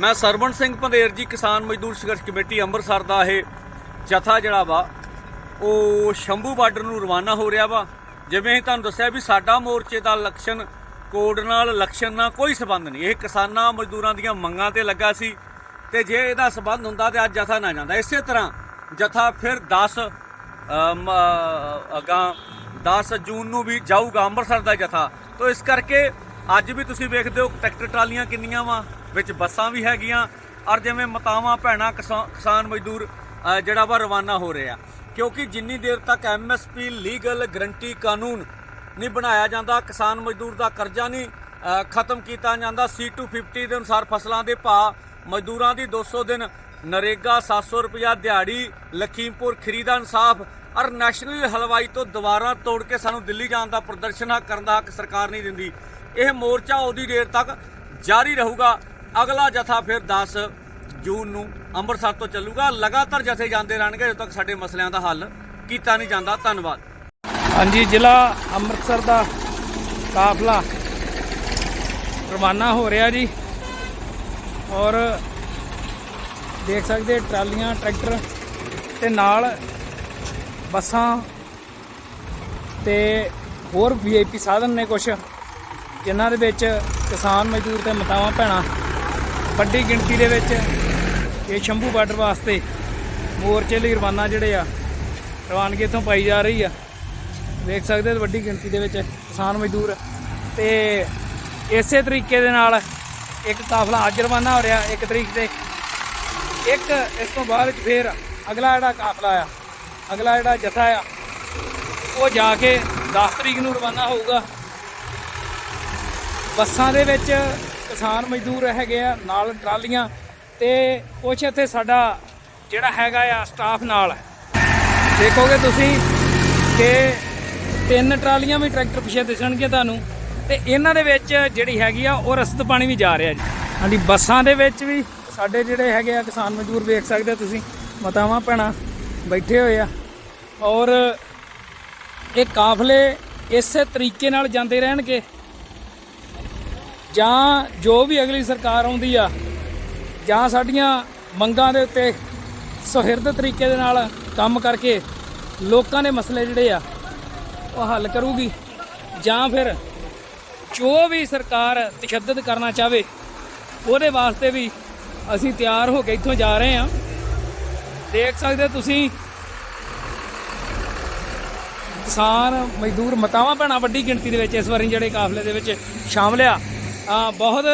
ਮੈਂ ਸਰਵਣ ਸਿੰਘ ਪੰਧੇਰ ਜੀ ਕਿਸਾਨ ਮਜ਼ਦੂਰ ਸੰਘਰਸ਼ ਕਮੇਟੀ ਅੰਮ੍ਰਿਤਸਰ ਦਾ ਇਹ ਜਥਾ ਜਿਹੜਾ ਵਾ ਉਹ ਸ਼ੰਭੂ ਬਾਰਡਰ ਨੂੰ ਰਵਾਨਾ ਹੋ ਰਿਹਾ ਵਾ। ਜਿਵੇਂ ਹੀ ਤੁਹਾਨੂੰ ਦੱਸਿਆ ਵੀ ਸਾਡਾ ਮੋਰਚੇ ਦਾ ਲਕਸ਼ਣ ਕੋਡ ਨਾਲ ਲਕਸ਼ਣ ਨਾਲ ਕੋਈ ਸਬੰਧ ਨਹੀਂ। ਇਹ ਕਿਸਾਨਾਂ ਮਜ਼ਦੂਰਾਂ ਦੀਆਂ ਮੰਗਾਂ ਤੇ ਲੱਗਾ ਸੀ ਤੇ ਜੇ ਇਹਦਾ ਸਬੰਧ ਹੁੰਦਾ ਤੇ ਅੱਜ ਜਥਾ ਨਾ ਜਾਂਦਾ। ਇਸੇ ਤਰ੍ਹਾਂ ਜਥਾ ਫਿਰ 10 ਅਮ, ਅ, 10 ਜੂਨ ਨੂੰ ਵੀ ਜਾਊਗਾ ਅੰਮ੍ਰਿਤਸਰ ਦਾ ਜਥਾ। ਤੋਂ ਇਸ ਕਰਕੇ ਅੱਜ ਵੀ ਤੁਸੀਂ ਵੇਖਦੇ ਹੋ ਟਰੈਕਟਰ ਟਰਾਲੀਆਂ ਕਿੰਨੀਆਂ ਵਾ। ਵਿੱਚ ਬੱਸਾਂ ਵੀ ਹੈਗੀਆਂ, ਔਰ ਜਿਵੇਂ ਮਤਾਵਾਂ, ਭੈਣਾਂ, ਕਿਸਾਨ ਮਜ਼ਦੂਰ ਜਿਹੜਾ ਵਾ ਰਵਾਨਾ ਹੋ ਰਿਹਾ ਕਿਉਂਕਿ ਜਿੰਨੀ ਦੇਰ ਤੱਕ ਐਮਐਸਪੀ ਲੀਗਲ ਗਰੰਟੀ ਕਾਨੂੰਨ ਨਹੀਂ ਬਣਾਇਆ ਜਾਂਦਾ, ਕਿਸਾਨ ਮਜ਼ਦੂਰ ਦਾ ਕਰਜ਼ਾ ਨਹੀਂ ਖਤਮ ਕੀਤਾ ਜਾਂਦਾ C250 ਦੇ ਅਨੁਸਾਰ ਫਸਲਾਂ ਦੇ ਭਾਅ, ਮਜ਼ਦੂਰਾਂ ਦੀ 200 ਦਿਨ, ਨਰੇਗਾ 700 ਰੁਪਇਆ ਦਿਹਾੜੀ, ਲਖੀਮਪੁਰ ਖਰੀ ਦਾ ਇਨਸਾਫ, ਔਰ ਨੈਸ਼ਨਲ ਹਲਵਾਈ ਤੋਂ ਦੁਬਾਰਾ ਤੋੜ ਕੇ ਸਾਨੂੰ ਦਿੱਲੀ ਜਾਣ ਦਾ ਪ੍ਰਦਰਸ਼ਨ ਹੱਕ ਕਰਨ ਦਾ ਹੱਕ ਸਰਕਾਰ ਨਹੀਂ ਦਿੰਦੀ। ਇਹ ਮੋਰਚਾ ਉਹਦੀ ਦੇਰ ਤੱਕ ਜਾਰੀ ਰਹੂਗਾ। ਅਗਲਾ ਜਥਾ ਫਿਰ 10 ਜੂਨ ਨੂੰ ਅੰਮ੍ਰਿਤਸਰ ਤੋਂ ਚੱਲੂਗਾ। ਲਗਾਤਾਰ ਜਥੇ ਜਾਂਦੇ ਰਹਿਣਗੇ, ਜਦੋਂ ਤੱਕ ਸਾਡੇ ਮਸਲਿਆਂ ਦਾ ਹੱਲ ਕੀਤਾ ਨਹੀਂ ਜਾਂਦਾ। ਧੰਨਵਾਦ। ਹਾਂਜੀ, ਜ਼ਿਲ੍ਹਾ ਅੰਮ੍ਰਿਤਸਰ ਦਾ ਕਾਫਲਾ ਰਵਾਨਾ ਹੋ ਰਿਹਾ ਜੀ। ਔਰ ਦੇਖ ਸਕਦੇ ਟਰਾਲੀਆਂ, ਟਰੈਕਟਰ ਤੇ ਨਾਲ ਬੱਸਾਂ ਤੇ ਹੋਰ ਵੀਆਈਪੀ ਸਾਧਨ ਨੇ ਕੁਝ ਜਿਨ੍ਹਾਂ ਦੇ ਵਿੱਚ ਕਿਸਾਨ ਮਜ਼ਦੂਰ ਤੇ ਮਤਾਵਾਂ, ਭੈਣਾਂ ਵੱਡੀ ਗਿਣਤੀ ਦੇ ਵਿੱਚ ਇਹ ਸ਼ੰਭੂ ਬਾਰਡਰ ਵਾਸਤੇ ਮੋਰਚੇ ਲਈ ਰਵਾਨਾ ਜਿਹੜੇ ਆ, ਰਵਾਨਗੀ ਇੱਥੋਂ ਪਾਈ ਜਾ ਰਹੀ ਆ। ਦੇਖ ਸਕਦੇ ਹੋ ਵੱਡੀ ਗਿਣਤੀ ਦੇ ਵਿੱਚ ਕਿਸਾਨ ਮਜ਼ਦੂਰ। ਤੇ ਇਸੇ ਤਰੀਕੇ ਦੇ ਨਾਲ ਇੱਕ ਕਾਫਲਾ ਅੱਜ ਰਵਾਨਾ ਹੋ ਰਿਹਾ ਇੱਕ ਤਰੀਕ ਤੇ। ਇੱਕ ਇਸ ਤੋਂ ਬਾਅਦ ਵਿੱਚ ਫੇਰ ਅਗਲਾ ਜਿਹੜਾ ਕਾਫਲਾ ਆ, ਅਗਲਾ ਜਿਹੜਾ ਜਥਾ ਆ, ਉਹ ਜਾ ਕੇ 10 ਤਰੀਕ ਨੂੰ ਰਵਾਨਾ ਹੋਊਗਾ। ਬੱਸਾਂ ਦੇ ਵਿੱਚ ਕਿਸਾਨ ਮਜ਼ਦੂਰ ਹੈਗੇ ਆ, ਨਾਲ ਟਰਾਲੀਆਂ ਤੇ ਕੁਛ ਇੱਥੇ ਸਾਡਾ ਜਿਹੜਾ ਹੈਗਾ ਆ ਸਟਾਫ ਨਾਲ। ਦੇਖੋਗੇ ਤੁਸੀਂ ਕਿ ਤਿੰਨ ਟਰਾਲੀਆਂ ਵੀ ਟਰੈਕਟਰ ਪਿੱਛੇ ਦਿਸਣਗੇ ਤੁਹਾਨੂੰ ਤੇ ਇਹਨਾਂ ਦੇ ਵਿੱਚ ਜਿਹੜੀ ਹੈਗੀ ਆ, ਉਹ ਰਸਤ ਪਾਣੀ ਵੀ ਜਾ ਰਿਹਾ ਜੀ। ਹਾਂਜੀ, ਬੱਸਾਂ ਦੇ ਵਿੱਚ ਵੀ ਸਾਡੇ ਜਿਹੜੇ ਹੈਗੇ ਆ ਕਿਸਾਨ ਮਜ਼ਦੂਰ ਵੇਖ ਸਕਦੇ ਤੁਸੀਂ, ਮਤਾਵਾਂ ਭੈਣਾਂ ਬੈਠੇ ਹੋਏ ਆ। ਔਰ ਇਹ ਕਾਫਲੇ ਇਸੇ ਤਰੀਕੇ ਨਾਲ ਜਾਂਦੇ ਰਹਿਣਗੇ। ਜਾਂ ਜੋ ਵੀ ਅਗਲੀ ਸਰਕਾਰ ਆਉਂਦੀ ਆ, ਜਾਂ ਸਾਡੀਆਂ ਮੰਗਾਂ ਦੇ ਉੱਤੇ ਸੁਹਿਰਦ ਤਰੀਕੇ ਦੇ ਨਾਲ ਕੰਮ ਕਰਕੇ ਲੋਕਾਂ ਦੇ ਮਸਲੇ ਜਿਹੜੇ ਆ, ਉਹ ਹੱਲ ਕਰੂਗੀ, ਜਾਂ ਫਿਰ ਜੋ ਵੀ ਸਰਕਾਰ ਤਸ਼ੱਦਦ ਕਰਨਾ ਚਾਹਵੇ, ਉਹਦੇ ਵਾਸਤੇ ਵੀ ਅਸੀਂ ਤਿਆਰ ਹੋ ਕੇ ਇੱਥੋਂ ਜਾ ਰਹੇ ਹਾਂ। ਦੇਖ ਸਕਦੇ ਤੁਸੀਂ, ਕਿਸਾਨ, ਮਜ਼ਦੂਰ ਮਤਾਵਾਂ ਭੈਣਾਂ ਵੱਡੀ ਗਿਣਤੀ ਦੇ ਵਿੱਚ ਇਸ ਵਾਰੀ ਜਿਹੜੇ ਕਾਫਲੇ ਦੇ ਵਿੱਚ ਸ਼ਾਮਲ ਆ। ਆ ਬਹੁਤ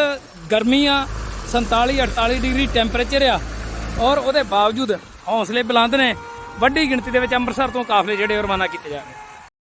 ਗਰਮੀ ਆ 47 48 ਡਿਗਰੀ ਟੈਂਪਰੇਚਰ ਆ। ਔਰ ਉਹਦੇ ਬਾਵਜੂਦ ਹੌਸਲੇ ਬੁਲੰਦ ਨੇ, ਵੱਡੀ ਗਿਣਤੀ ਦੇ ਵਿੱਚ ਅੰਮ੍ਰਿਤਸਰ ਤੋਂ ਕਾਫਲੇ ਜਿਹੜੇ ਉਹ ਰਵਾਨਾ ਕੀਤੇ ਜਾ ਰਹੇ